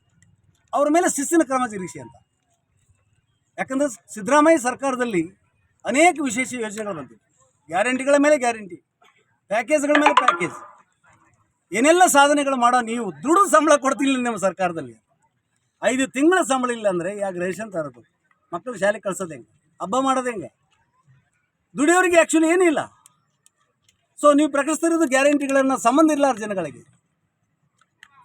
ಅವ್ರ ಮೇಲೆ ಶಿಸ್ತಿನ ಕ್ರಮ ಜರುಗಿಸಿ ಅಂತ. ಯಾಕಂದ್ರೆ ಸಿದ್ದರಾಮಯ್ಯ ಸರ್ಕಾರದಲ್ಲಿ ಅನೇಕ ವಿಶೇಷ ಯೋಜನೆಗಳು ಬಂದಿವೆ. ಗ್ಯಾರಂಟಿಗಳ ಮೇಲೆ ಗ್ಯಾರಂಟಿ. ಪ್ಯಾಕೇಜ್ಗಳ ಮೇಲೆ ಪ್ಯಾಕೇಜ್ ಏನೆಲ್ಲ ಸಾಧನೆಗಳು ಮಾಡೋ ನೀವು ದುಡ್ಡು ಸಂಬಳ ಕೊಡ್ತಿಲ್ಲ ನಿಮ್ಮ ಸರ್ಕಾರದಲ್ಲಿ. ಐದು ತಿಂಗಳ ಸಂಬಳ ಇಲ್ಲ ಅಂದರೆ ಯಾಕೆ ರೇಷನ್ ತರೋದು ಮಕ್ಕಳು ಶಾಲೆಗೆ ಕಳ್ಸೋದು ಹೆಂಗೆ? ಹಬ್ಬ ಮಾಡೋದು ಹೆಂಗೆ? ದುಡಿಯೋರಿಗೆ ಆ್ಯಕ್ಚುಲಿ ಏನಿಲ್ಲ. ಸೊ ನೀವು ಪ್ರಕಟಿಸ್ತಿರೋದು ಗ್ಯಾರಂಟಿಗಳನ್ನು ಸಂಬಂಧ ಇಲ್ಲ ಜನಗಳಿಗೆ.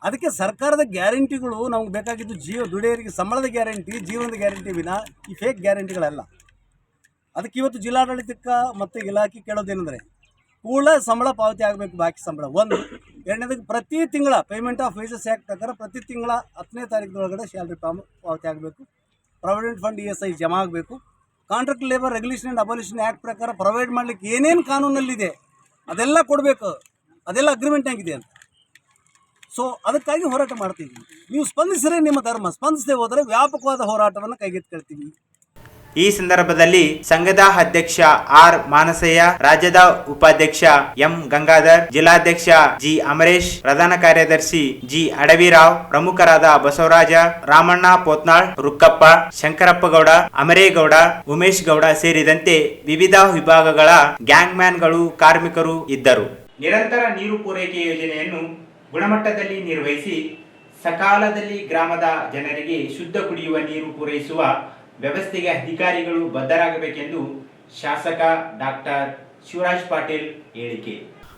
ಅದಕ್ಕೆ ಸರ್ಕಾರದ ಗ್ಯಾರಂಟಿಗಳು ನಮ್ಗೆ ಬೇಕಾಗಿದ್ದು ಜೀವ ದುಡಿಯೋರಿಗೆ ಸಂಬಳದ ಗ್ಯಾರಂಟಿ, ಜೀವನದ ಗ್ಯಾರಂಟಿ ವಿನ ಈ ಫೇಕ್ ಗ್ಯಾರಂಟಿಗಳಲ್ಲ. ಅದಕ್ಕೆ ಇವತ್ತು ಜಿಲ್ಲಾಡಳಿತಕ್ಕೆ ಮತ್ತು ಇಲಾಖೆ ಕೇಳೋದೇನೆಂದರೆ ಕೂಡಲೇ ಸಂಬಳ ಪಾವತಿ ಆಗಬೇಕು ಬಾಕಿ ಸಂಬಳ. ಒಂದು, ಎರಡನೇದಕ್ಕೆ ಪ್ರತಿ ತಿಂಗಳ ಪೇಮೆಂಟ್ ಆಫ್ ವೇಜಸ್ ಆ್ಯಕ್ಟ್ ಪ್ರಕಾರ ಪ್ರತಿ ತಿಂಗಳ ಹತ್ತನೇ ತಾರೀಕಿನೊಳಗಡೆ ಸ್ಯಾಲ್ರಿ ಪಾಮ್ ಪಾವತಿ ಆಗಬೇಕು. Provident fund E S I ಜಮಾ ಆಗಬೇಕು. Contract labour regulation and abolition act ಪ್ರಕಾರ ಪ್ರೊವೈಡ್ ಮಾಡಲಿಕ್ಕೆ ಏನೇನು ಕಾನೂನಲ್ಲಿದೆ ಅದೆಲ್ಲ ಕೊಡಬೇಕು. ಅದೆಲ್ಲ ಅಗ್ರಿಮೆಂಟ್ನಾಗಿದೆ ಅಂತ. ಸೊ ಅದಕ್ಕಾಗಿ ಹೋರಾಟ ಮಾಡ್ತೀವಿ ನೀವು ಸ್ಪಂದಿಸಿದ್ರೆ ನಿಮ್ಮ ಧರ್ಮ. ಸ್ಪಂದಿಸದೆ ಹೋದರೆ ವ್ಯಾಪಕವಾದ ಹೋರಾಟವನ್ನು ಕೈಗೆತ್ತಿಕೊಳ್ತೀವಿ ಈ ಸಂದರ್ಭದಲ್ಲಿ ಸಂಘದ ಅಧ್ಯಕ್ಷ ಆರ್ ಮಾನಸಯ್ಯ, ರಾಜ್ಯದ ಉಪಾಧ್ಯಕ್ಷ ಎಂ ಗಂಗಾಧರ್, ಜಿಲ್ಲಾಧ್ಯಕ್ಷ ಜಿ ಅಮರೇಶ್, ಪ್ರಧಾನ ಕಾರ್ಯದರ್ಶಿ ಜಿ ಅಡವಿರಾವ್, ಪ್ರಮುಖರಾದ ಬಸವರಾಜ, ರಾಮಣ್ಣ ಪೋತ್ನಾಳ್, ರುಕ್ಕಪ್ಪ, ಶಂಕರಪ್ಪಗೌಡ, ಅಮರೇಗೌಡ, ಉಮೇಶ್ ಗೌಡ ಸೇರಿದಂತೆ ವಿವಿಧ ವಿಭಾಗಗಳ ಗ್ಯಾಂಗ್ ಮ್ಯಾನ್ಗಳು ಕಾರ್ಮಿಕರು ಇದ್ದರು. ನಿರಂತರ ನೀರು ಪೂರೈಕೆ ಯೋಜನೆಯನ್ನು ಗುಣಮಟ್ಟದಲ್ಲಿ ನಿರ್ವಹಿಸಿ ಸಕಾಲದಲ್ಲಿ ಗ್ರಾಮದ ಜನರಿಗೆ ಶುದ್ಧ ಕುಡಿಯುವ ನೀರು ಪೂರೈಸುವ ವ್ಯವಸ್ಥೆಗೆ ಅಧಿಕಾರಿಗಳು ಬದ್ಧರಾಗಬೇಕೆಂದು ಶಾಸಕ ಡಾಕ್ಟರ್ ಶಿವರಾಜ್ ಪಾಟೀಲ್ ಹೇಳಿಕೆ.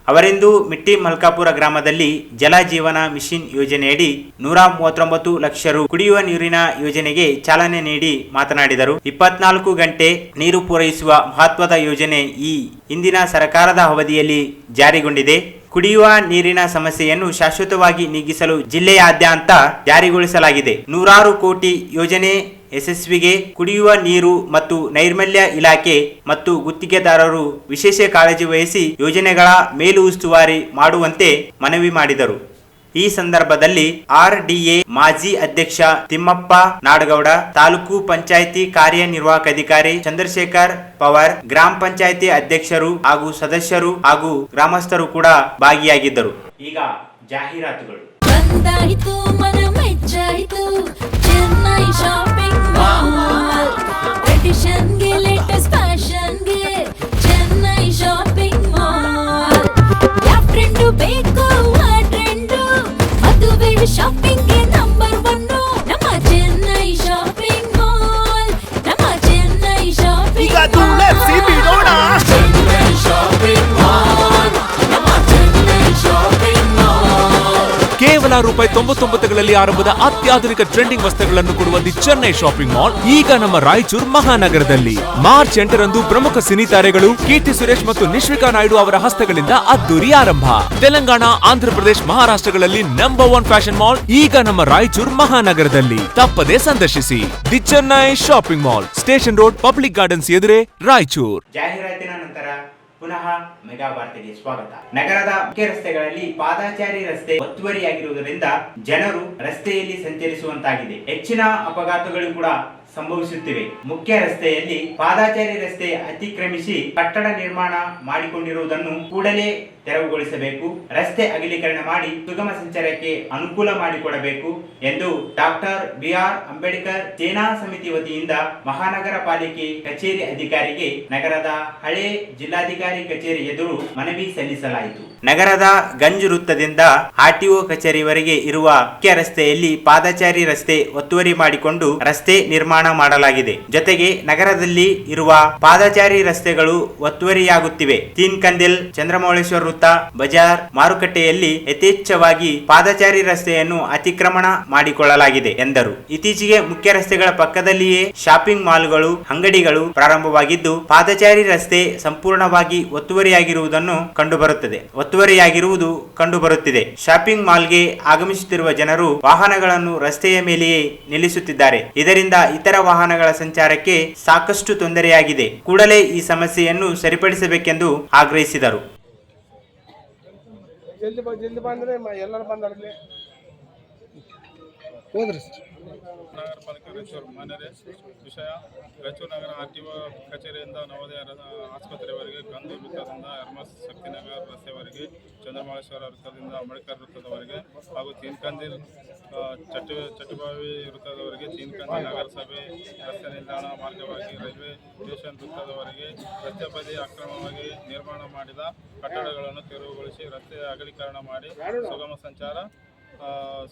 ಅವರಿಂದು ಮಿಟ್ಟಿ ಮಲ್ಕಾಪುರ ಗ್ರಾಮದಲ್ಲಿ ಜಲ ಜೀವನ ಮಿಷನ್ ಯೋಜನೆಯಡಿ ನೂರ ಮೂವತ್ತೊಂಬತ್ತು ಲಕ್ಷ ರು ಕುಡಿಯುವ ನೀರಿನ ಯೋಜನೆಗೆ ಚಾಲನೆ ನೀಡಿ ಮಾತನಾಡಿದರು. ಇಪ್ಪತ್ನಾಲ್ಕು ಗಂಟೆ ನೀರು ಪೂರೈಸುವ ಮಹತ್ವದ ಯೋಜನೆ ಈ ಇಂದಿನ ಸರ್ಕಾರದ ಅವಧಿಯಲ್ಲಿ ಜಾರಿಗೊಂಡಿದೆ. ಕುಡಿಯುವ ನೀರಿನ ಸಮಸ್ಯೆಯನ್ನು ಶಾಶ್ವತವಾಗಿ ನೀಗಿಸಲು ಜಿಲ್ಲೆಯಾದ್ಯಂತ ಜಾರಿಗೊಳಿಸಲಾಗಿದೆ. ನೂರಾರು ಕೋಟಿ ಯೋಜನೆ ಯಶಸ್ವಿಗೆ ಕುಡಿಯುವ ನೀರು ಮತ್ತು ನೈರ್ಮಲ್ಯ ಇಲಾಖೆ ಮತ್ತು ಗುತ್ತಿಗೆದಾರರು ವಿಶೇಷ ಕಾಳಜಿ ವಹಿಸಿ ಯೋಜನೆಗಳ ಮೇಲು ಉಸ್ತುವಾರಿ ಮಾಡುವಂತೆ ಮನವಿ ಮಾಡಿದರು. ಈ ಸಂದರ್ಭದಲ್ಲಿ ಆರ್ಡಿಎ ಮಾಜಿ ಅಧ್ಯಕ್ಷ ತಿಮ್ಮಪ್ಪ ನಾಡಗೌಡ, ತಾಲೂಕು ಪಂಚಾಯಿತಿ ಕಾರ್ಯನಿರ್ವಾಹಕ ಅಧಿಕಾರಿ ಚಂದ್ರಶೇಖರ್ ಪವಾರ್, ಗ್ರಾಮ ಪಂಚಾಯಿತಿ ಅಧ್ಯಕ್ಷರು ಹಾಗೂ ಸದಸ್ಯರು ಹಾಗೂ ಗ್ರಾಮಸ್ಥರು ಕೂಡ ಭಾಗಿಯಾಗಿದ್ದರು. ಈಗ ಜಾಹೀರಾತುಗಳು. ಬಂದಾಯಿತು ಮನ ಮೆಚ್ಚಾಯಿತು ಚೆನ್ನೈ ಶಾಪಿಂಗ್ ಮಾಲ್ ಟ್ರೆಡಿಷನ್ಗೆ ಲೇಟೆಸ್ಟ್ ಫ್ಯಾಷನ್ಗೆ ಚೆನ್ನೈ ಶಾಪಿಂಗ್ ಮಾಲ್ ಯಾವ ಟ್ರೆಂಡು ಬೇಕು ಆ ಟ್ರೆಂಡು ಮದುವೆ ಶಾಪಿಂಗ್ಗೆ ರೂಪಾಯಿ ತೊಂಬತ್ತೊಂಬತ್ತುಗಳಲ್ಲಿ ಆರಂಭದ ಅತ್ಯಾಧುನಿಕ ಟ್ರೆಂಡಿಂಗ್ ವಸ್ತುಗಳನ್ನು ಕೊಡುವ ದಿ ಚೆನ್ನೈ ಶಾಪಿಂಗ್ ಮಾಲ್ ಈಗ ನಮ್ಮ ರಾಯಚೂರು ಮಹಾನಗರದಲ್ಲಿ. ಮಾರ್ಚ್ ಎಂಟರಂದು ಪ್ರಮುಖ ಸಿನಿ ತಾರೆಗಳು ಕೀರ್ತಿ ಸುರೇಶ್ ಮತ್ತು ನಿಶ್ವಿಕಾ ನಾಯ್ಡು ಅವರ ಹಸ್ತಗಳಿಂದ ಅದ್ದೂರಿ ಆರಂಭ. ತೆಲಂಗಾಣ ಆಂಧ್ರಪ್ರದೇಶ ಮಹಾರಾಷ್ಟ್ರಗಳಲ್ಲಿ ನಂಬರ್ ಒನ್ ಫ್ಯಾಷನ್ ಮಾಲ್ ಈಗ ನಮ್ಮ ರಾಯಚೂರು ಮಹಾನಗರದಲ್ಲಿ. ತಪ್ಪದೇ ಸಂದರ್ಶಿಸಿ. The Chennai shopping mall station road public gardens ಎದುರೇ Raichur. ಪುನಃ ಮೆಗಾ ವಾರ್ತೆಗೆ ಸ್ವಾಗತ. ನಗರದ ಮುಖ್ಯ ರಸ್ತೆಗಳಲ್ಲಿ ಪಾದಾಚಾರಿ ರಸ್ತೆ ಒತ್ತುವರಿಯಾಗಿರುವುದರಿಂದ ಜನರು ರಸ್ತೆಯಲ್ಲಿ ಸಂಚರಿಸುವಂತಾಗಿದೆ. ಹೆಚ್ಚಿನ ಅಪಘಾತಗಳು ಕೂಡ ಸಂಭವಿಸುತ್ತಿವೆ. ಮುಖ್ಯ ರಸ್ತೆಯಲ್ಲಿ ಪಾದಾಚಾರಿ ರಸ್ತೆ ಅತಿಕ್ರಮಿಸಿ ಕಟ್ಟಡ ನಿರ್ಮಾಣ ಮಾಡಿಕೊಂಡಿರುವುದನ್ನು ಕೂಡಲೇ ತೆರವುಗೊಳಿಸಬೇಕು. ರಸ್ತೆ ಅಗಲೀಕರಣ ಮಾಡಿ ಸುಗಮ ಸಂಚಾರಕ್ಕೆ ಅನುಕೂಲ ಮಾಡಿಕೊಡಬೇಕು ಎಂದು ಡಾಕ್ಟರ್ ಬಿಆರ್ ಅಂಬೇಡ್ಕರ್ ಸೇನಾ ಸಮಿತಿ ವತಿಯಿಂದ ಮಹಾನಗರ ಪಾಲಿಕೆ ಕಚೇರಿ ಅಧಿಕಾರಿಗೆ ನಗರದ ಹಳೆ ಜಿಲ್ಲಾಧಿಕಾರಿ ಕಚೇರಿ ಎದುರು ಮನವಿ ಸಲ್ಲಿಸಲಾಯಿತು. ನಗರದ ಗಂಜ್ ವೃತ್ತದಿಂದ ಆರ್ಟಿಒ ಕಚೇರಿವರೆಗೆ ಇರುವ ಮುಖ್ಯ ರಸ್ತೆಯಲ್ಲಿ ಪಾದಚಾರಿ ರಸ್ತೆ ಒತ್ತುವರಿ ಮಾಡಿಕೊಂಡು ರಸ್ತೆ ನಿರ್ಮಾಣ ಮಾಡಲಾಗಿದೆ. ಜೊತೆಗೆ ನಗರದಲ್ಲಿ ಇರುವ ಪಾದಚಾರಿ ರಸ್ತೆಗಳು ಒತ್ತುವರಿಯಾಗುತ್ತಿವೆ. ತೀನ್ ಕಂದಿಲ್, ಚಂದ್ರಮೌಳೇಶ್ವರ ವೃತ್ತ ಬಜಾರ್ ಮಾರುಕಟ್ಟೆಯಲ್ಲಿ ಯಥೇಚ್ಛವಾಗಿ ಪಾದಚಾರಿ ರಸ್ತೆಯನ್ನು ಅತಿಕ್ರಮಣ ಮಾಡಿಕೊಳ್ಳಲಾಗಿದೆ ಎಂದರು. ಇತ್ತೀಚೆಗೆ ಮುಖ್ಯ ರಸ್ತೆಗಳ ಪಕ್ಕದಲ್ಲಿಯೇ ಶಾಪಿಂಗ್ ಮಾಲ್ಗಳು, ಅಂಗಡಿಗಳು ಪ್ರಾರಂಭವಾಗಿದ್ದು, ಪಾದಚಾರಿ ರಸ್ತೆ ಸಂಪೂರ್ಣವಾಗಿ ಒತ್ತುವರಿಯಾಗಿರುವುದನ್ನು ಕಂಡುಬರುತ್ತದೆ. ಒತ್ತುವರಿಯಾಗಿರುವುದು ಕಂಡುಬರುತ್ತಿದೆ. ಶಾಪಿಂಗ್ ಮಾಲ್ಗೆ ಆಗಮಿಸುತ್ತಿರುವ ಜನರು ವಾಹನಗಳನ್ನು ರಸ್ತೆಯ ಮೇಲೆಯೇ ನಿಲ್ಲಿಸುತ್ತಿದ್ದಾರೆ. ಇದರಿಂದ ಇತರ ವಾಹನಗಳ ಸಂಚಾರಕ್ಕೆ ಸಾಕಷ್ಟು ತೊಂದರೆಯಾಗಿದೆ. ಕೂಡಲೇ ಈ ಸಮಸ್ಯೆಯನ್ನು ಸರಿಪಡಿಸಬೇಕೆಂದು ಆಗ್ರಹಿಸಿದರು. ಜಲ್ದಿ ಬ ಜಲ್ದಿ ಬಂದರೆ ಎಲ್ಲರೂ ಬಂದಾರಲ್ಲಿ ಹೋದ್ರಿ ನಗರ ಪಾಲಿಕೆ ರಾಯಚೂರು ಮಾನ್ಯರೇ ವಿಷಯ. ರಾಯಚೂರು ನಗರ ಆರ್ ಟಿ ಒ ಕಚೇರಿಯಿಂದ ನವೋದಯ ರ- ಆಸ್ಪತ್ರೆವರೆಗೆ ಗಂಧಿ ವೃತ್ತದಿಂದ ಎರ್ಮಸ್ ಶಕ್ತಿನಗರ ರಸ್ತೆವರೆಗೆ ಚಂದ್ರಮೌಳೇಶ್ವರ ವೃತ್ತದಿಂದ ಅಂಬೇಡ್ಕರ್ ವೃತ್ತದವರೆಗೆ ಹಾಗೂ ತೀನ್ಕಂದಿಲ್ ಆ, ಚಟುಭಾವಿ ವೃತ್ತದವರಿಗೆ ತೀನ್ಕಂದಿಲ್ ನಗರಸಭೆ ರಸ್ತೆ ನಿಲ್ದಾಣ ಮಾರ್ಗವಾಗಿ ರೈಲ್ವೆ ಸ್ಟೇಷನ್ ವೃತ್ತದವರೆಗೆ ರಸ್ತೆ ಬದಿ ಅಕ್ರಮವಾಗಿ ನಿರ್ಮಾಣ ಮಾಡಿದ ಕಟ್ಟಡಗಳನ್ನು ತೆರವುಗೊಳಿಸಿ ರಸ್ತೆ ಅಗಲೀಕರಣ ಮಾಡಿ ಸುಗಮ ಸಂಚಾರ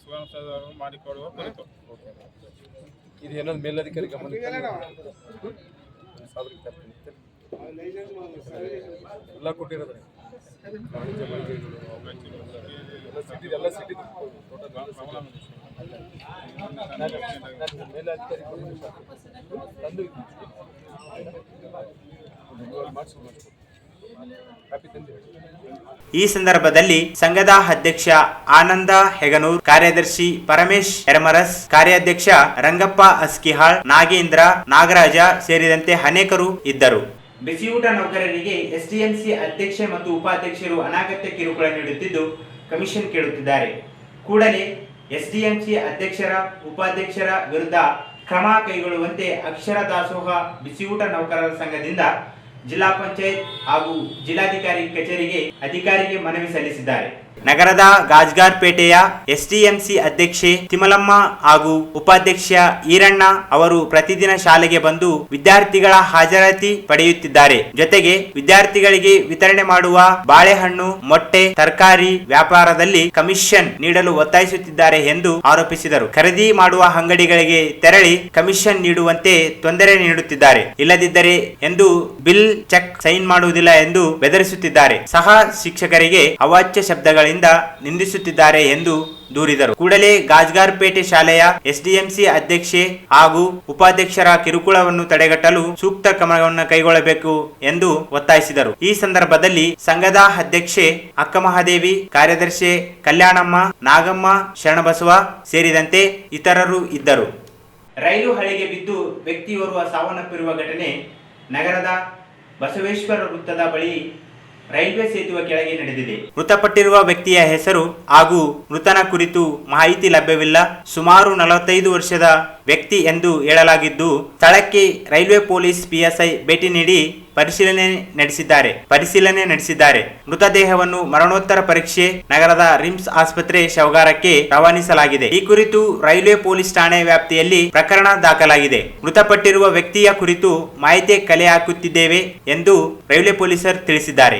ಸುಗಮ ಸಂಚಾರ ಮಾಡಿಕೊಡುವ ಕುರಿತು. ಇದು ಏನೋ ಮೇಲಧಿಕಾರಿ ಗಮನ ಎಲ್ಲ ಕೊಟ್ಟಿರೋದ್ರಿ? ಈ ಸಂದರ್ಭದಲ್ಲಿ ಸಂಘದ ಅಧ್ಯಕ್ಷ ಆನಂದ ಹೆಗನೂರ್, ಕಾರ್ಯದರ್ಶಿ ಪರಮೇಶ್ ಎರಮರಸ್ ಕಾರ್ಯಾಧ್ಯಕ್ಷ ರಂಗಪ್ಪ ಅಸ್ಕಿಹಾಳ್, ನಾಗೇಂದ್ರ ನಾಗರಾಜ ಸೇರಿದಂತೆ ಅನೇಕರು ಇದ್ದರು. ಬಿಸಿಯೂಟ ನೌಕರರಿಗೆ ಎಸ್ಡಿಎಂಸಿ ಅಧ್ಯಕ್ಷೆ ಮತ್ತು ಉಪಾಧ್ಯಕ್ಷರು ಅನಾಗತ್ಯ ಕಿರುಕುಳ ನೀಡುತ್ತಿದ್ದು ಕಮಿಷನ್ ಕೇಳುತ್ತಿದ್ದಾರೆ. ಕೂಡಲೇ ಎಸ್ಡಿಎಂಸಿ ಅಧ್ಯಕ್ಷರ, ಉಪಾಧ್ಯಕ್ಷರ ವಿರುದ್ಧ ಕ್ರಮ ಕೈಗೊಳ್ಳುವಂತೆ ಅಕ್ಷರ ದಾಸೋಹ ಬಿಸಿಯೂಟ ನೌಕರರ ಸಂಘದಿಂದ ಜಿಲ್ಲಾ ಪಂಚಾಯತ್ ಹಾಗೂ ಜಿಲ್ಲಾಧಿಕಾರಿ ಕಚೇರಿಗೆ ಅಧಿಕಾರಿಗೆ ಮನವಿ ಸಲ್ಲಿಸಿದ್ದಾರೆ. ನಗರದ ಗಾಜ್ಗಾರ್ ಪೇಟೆಯ ಎಸ್ಡಿಎಂಸಿ ಅಧ್ಯಕ್ಷೆ ತಿಮಲಮ್ಮ ಹಾಗೂ ಉಪಾಧ್ಯಕ್ಷ ಈರಣ್ಣ ಅವರು ಪ್ರತಿದಿನ ಶಾಲೆಗೆ ಬಂದು ವಿದ್ಯಾರ್ಥಿಗಳ ಹಾಜರಾತಿ ಪಡೆಯುತ್ತಿದ್ದಾರೆ. ಜೊತೆಗೆ ವಿದ್ಯಾರ್ಥಿಗಳಿಗೆ ವಿತರಣೆ ಮಾಡುವ ಬಾಳೆಹಣ್ಣು, ಮೊಟ್ಟೆ, ತರಕಾರಿ ವ್ಯಾಪಾರದಲ್ಲಿ ಕಮಿಷನ್ ನೀಡಲು ಒತ್ತಾಯಿಸುತ್ತಿದ್ದಾರೆ ಎಂದು ಆರೋಪಿಸಿದರು. ಖರೀದಿ ಮಾಡುವ ಅಂಗಡಿಗಳಿಗೆ ತೆರಳಿ ಕಮಿಷನ್ ನೀಡುವಂತೆ ತೊಂದರೆ ನೀಡುತ್ತಿದ್ದಾರೆ. ಇಲ್ಲದಿದ್ದರೆ ಎಂದು ಬಿಲ್ ಚೆಕ್ ಸೈನ್ ಮಾಡುವುದಿಲ್ಲ ಎಂದು ಬೆದರಿಸುತ್ತಿದ್ದಾರೆ. ಸಹ ಶಿಕ್ಷಕರಿಗೆ ಅವಾಚ್ಯ ಶಬ್ದಗಳಿಂದ ನಿಂದಿಸುತ್ತಿದ್ದಾರೆ ಎಂದು ದೂರಿದರು. ಕೂಡಲೇ ಗಾಜ್ಗಾರ್ ಪೇಟೆ ಶಾಲೆಯ ಎಸ್ಡಿಎಂಸಿ ಅಧ್ಯಕ್ಷೆ ಹಾಗೂ ಉಪಾಧ್ಯಕ್ಷರ ಕಿರುಕುಳವನ್ನು ತಡೆಗಟ್ಟಲು ಸೂಕ್ತ ಕ್ರಮವನ್ನು ಕೈಗೊಳ್ಳಬೇಕು ಎಂದು ಒತ್ತಾಯಿಸಿದರು. ಈ ಸಂದರ್ಭದಲ್ಲಿ ಸಂಘದ ಅಧ್ಯಕ್ಷೆ ಅಕ್ಕಮಹಾದೇವಿ, ಕಾರ್ಯದರ್ಶಿ ಕಲ್ಯಾಣಮ್ಮ, ನಾಗಮ್ಮ, ಶರಣಬಸವ ಸೇರಿದಂತೆ ಇತರರು ಇದ್ದರು. ರೈಲು ಹಳಿಗೆ ಬಿದ್ದು ವ್ಯಕ್ತಿಯೋರ್ವ ಸಾವನ್ನಪ್ಪಿರುವ ಘಟನೆ ನಗರದ ಬಸವೇಶ್ವರ ವೃತ್ತದ ಬಳಿ ರೈಲ್ವೆ ಸೇತುವೆ ಕೆಳಗೆ ನಡೆದಿದೆ. ಮೃತಪಟ್ಟಿರುವ ವ್ಯಕ್ತಿಯ ಹೆಸರು ಹಾಗೂ ಮೃತನ ಕುರಿತು ಮಾಹಿತಿ ಲಭ್ಯವಿಲ್ಲ. ಸುಮಾರು ನಲವತ್ತೈದು ವರ್ಷದ ವ್ಯಕ್ತಿ ಎಂದು ಹೇಳಲಾಗಿದ್ದು, ಸ್ಥಳಕ್ಕೆ ರೈಲ್ವೆ ಪೊಲೀಸ್ ಪಿಎಸ್ಐ ಭೇಟಿ ನೀಡಿ ಪರಿಶೀಲನೆ ನಡೆಸಿದ್ದಾರೆ. ಪರಿಶೀಲನೆ ನಡೆಸಿದ್ದಾರೆ. ಮೃತದೇಹವನ್ನು ಮರಣೋತ್ತರ ಪರೀಕ್ಷೆ ನಗರದ ರಿಮ್ಸ್ ಆಸ್ಪತ್ರೆ ಶವಗಾರಕ್ಕೆ ರವಾನಿಸಲಾಗಿದೆ. ಈ ಕುರಿತು ರೈಲ್ವೆ ಪೊಲೀಸ್ ಠಾಣೆ ವ್ಯಾಪ್ತಿಯಲ್ಲಿ ಪ್ರಕರಣ ದಾಖಲಾಗಿದೆ. ಮೃತಪಟ್ಟಿರುವ ವ್ಯಕ್ತಿಯ ಕುರಿತು ಮಾಹಿತಿ ಕಲೆ ಹಾಕುತ್ತಿದ್ದೇವೆ ಎಂದು ರೈಲ್ವೆ ಪೊಲೀಸರು ತಿಳಿಸಿದ್ದಾರೆ.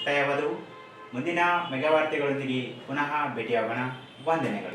ಮುಕ್ತಾಯವಾದವು ಮುಂದಿನ ಮೆಗಾವಾರ್ತೆಗಳೊಂದಿಗೆ ಪುನಃ ಭೇಟಿಯಾಗೋಣ. ವಂದನೆಗಳು.